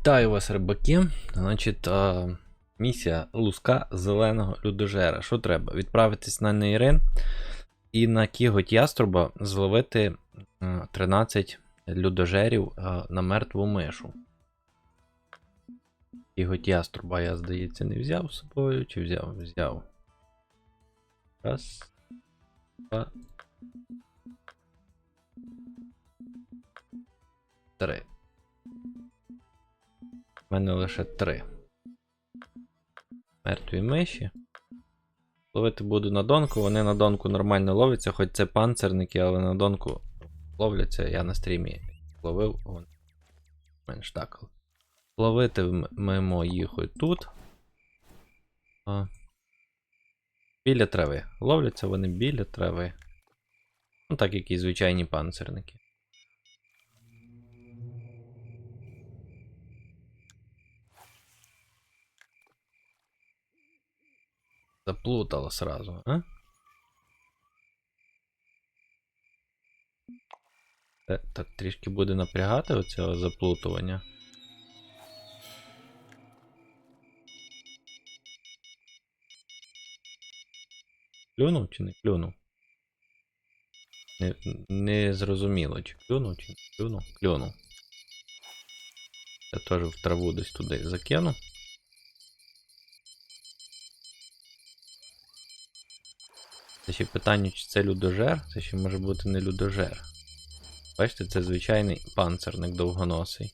Вітаю вас, рибаки. Значить, місія луска зеленого людожера. Що треба? Відправитись на Нейрин і на кіготь яструба зловити 13 людожерів на мертву мишу. Кіготь яструба, я, здається, не взяв з собою. Чи взяв? Взяв. Раз. Два. Три. У мене лише три. Мертві миші. Ловити буду на донку. Вони на донку нормально ловляться, хоч це панцирники, але на донку ловляться. Я на стрімі ловив. Вон. Менш так. Ловити мимо їх тут. А. Біля трави. Ловляться вони біля трави. Ну, так як і звичайні панцирники. Заплутала сразу, а? Е, так трішки буде напрягати оцього заплутування. Клюнув чи не клюнув? Не, не зрозуміло, чи клюнув, чи не клюнув. Клюнув. Я теж в траву десь туди закину. Це ще питання, чи це людожер? Це ще може бути не людожер. Бачите, це звичайний панцирник довгоносий.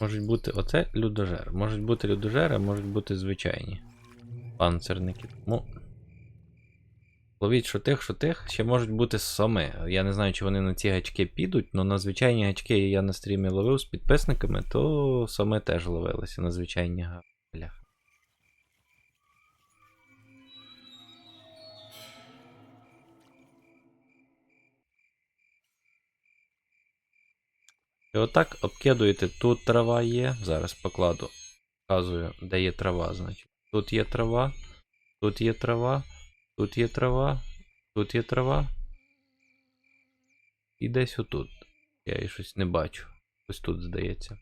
Можуть бути оце людожер. Можуть бути людожери, а можуть бути звичайні панцирники. Тому. Ловіть що тих, що тих, ще можуть бути соми. Я не знаю, чи вони на ці гачки підуть, але на звичайні гачки я на стрімі ловив з підписниками, то соми теж ловилися на звичайні галях. І отак обкидуєте, тут трава є. Зараз покладу. Показую, де є трава, значить. Тут є трава, тут є трава, тут є трава, тут є трава. І десь отут. Я її щось не бачу. Ось тут, здається.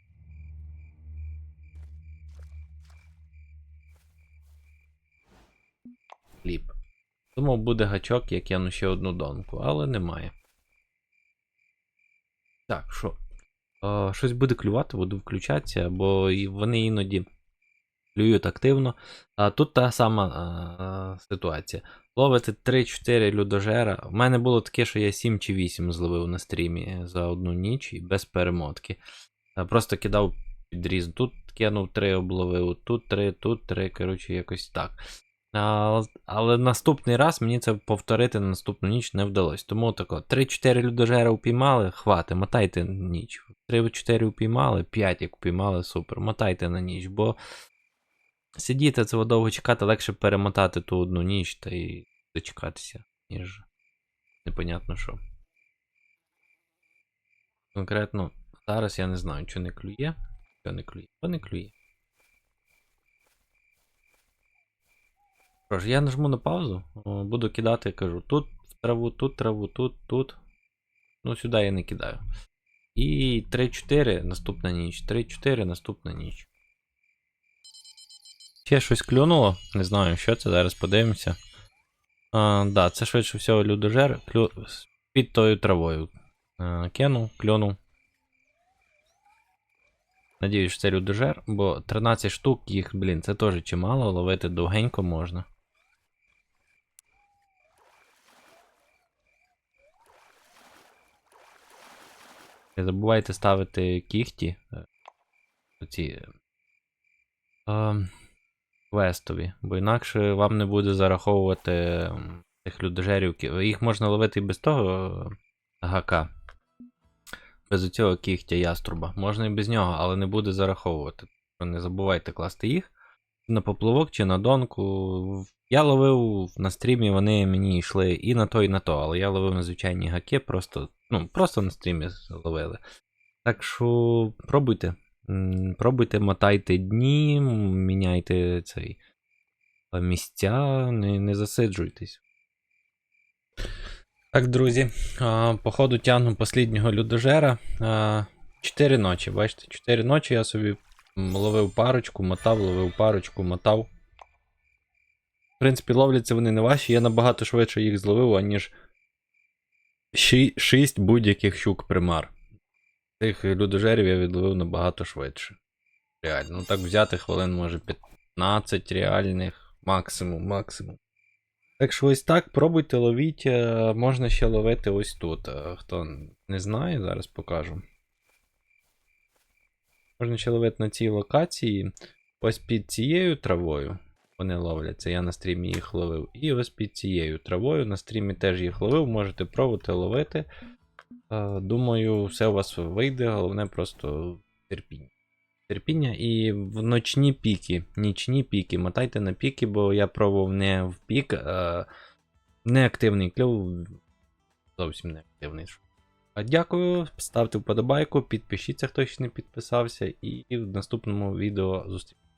Хліб. Думав, буде гачок, як я кину ще одну донку, але немає. Так, що? Е, щось буде клювати, буду включатися, бо вони іноді клюють активно. А тут та сама а, ситуація. Ловити 3-4 людожера. У мене було таке, що я 7 чи 8 зловив на стрімі за одну ніч і без перемотки. А, Просто кидав підріз. Тут кинув 3 обловив, тут 3, тут 3, коротше, якось так. А, але наступний раз мені це повторити на наступну ніч не вдалося. Тому тако, 3-4 людожера упіймали, хвати, мотайте ніч. 3-4 упіймали, 5 як упіймали, супер, мотайте на ніч, бо сидіти це довго чекати, легше перемотати ту одну ніч та й дочекатися, ніж непонятно що. Конкретно зараз я не знаю, чи не клює, що не клює, то не клює. Що я нажму на паузу, буду кидати, кажу, тут траву, тут траву, тут, тут. Ну, сюди я не кидаю. І 3-4 наступна ніч. 3-4 наступна ніч. Ще щось клюнуло. Не знаю, що це, зараз подивимося. А, да, це швидше всього людожер клю... під тою травою. А, кинув, клюнув. Надіюсь, що це людожер, бо 13 штук їх, блін, це теж чимало, ловити довгенько можна. Не забувайте ставити кігті. е, Оці. е, Квестові, бо інакше вам не буде зараховувати тих людожерів. Їх можна ловити і без того е, гака. Без цього кігтя яструба. Можна і без нього, але не буде зараховувати. Не забувайте класти їх на поплавок чи на донку. Я ловив на стрімі, вони мені йшли і на то, і на то, але я ловив на звичайні гаки, просто, ну, просто на стрімі ловили. Так що пробуйте. Пробуйте, мотайте дні, міняйте цей е, місця, не, не засиджуйтесь. Так, друзі, походу тягну посліднього людожера. А, Чотири ночі, бачите, чотири ночі я собі ловив парочку, мотав, ловив парочку, мотав. В принципі, ловляться вони не важчі, я набагато швидше їх зловив, аніж ші- шість будь-яких щук примар. Тих людожерів я відловив набагато швидше. Реально. Ну так взяти хвилин, може 15 реальних, максимум, максимум. Так що ось так, пробуйте ловіть, е, можна ще ловити ось тут. Е, Хто не знає, зараз покажу. Можна ще ловити на цій локації. Ось під цією травою. Вони ловляться, я на стрімі їх ловив. І ось під цією травою на стрімі теж їх ловив, можете пробувати ловити. Е, Думаю, все у вас вийде, головне просто терпіння. Терпіння і в ночні піки. Нічні піки. Мотайте на піки, бо я пробував не в пік. А неактивний кльов. Зовсім неактивний. А Дякую, ставте вподобайку, підпишіться, хто ще не підписався, і в наступному відео зустрінемося.